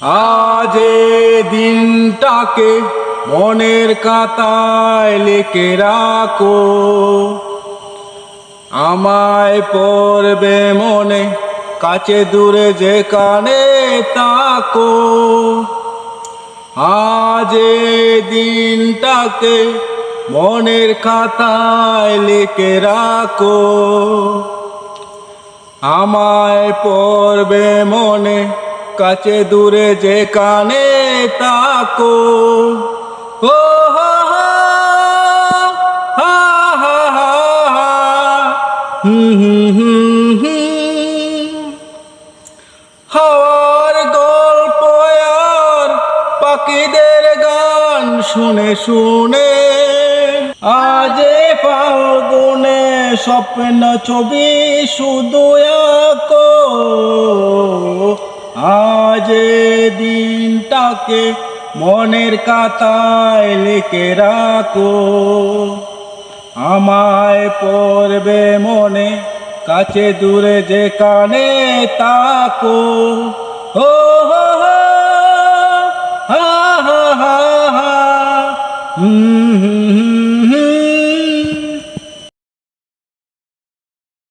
আজ দিনটাকে মনের কাতায় লিখে রাখো। আমায় পড়বে মনে, কাছে দূরে যে কানে তাকো আজ দিনটাকে মনের খাতায় লিখে রাখো। আমায় পড়বে মনে কাছে দূরে যে কানে তাকো ও হা হা, হা হা। হাওয়ার গল্প আর পাখিদের গান শুনে শুনে আজ এ ফাল্গুনে স্বপ্ন ছবি শুধু আঁকো এ দিনটাকে মনের কাতায় লিখে রাখো। আমায় পড়বে মনে, কাছে দূরে যে কানে তাকো। ও হা হা হা হা হুম।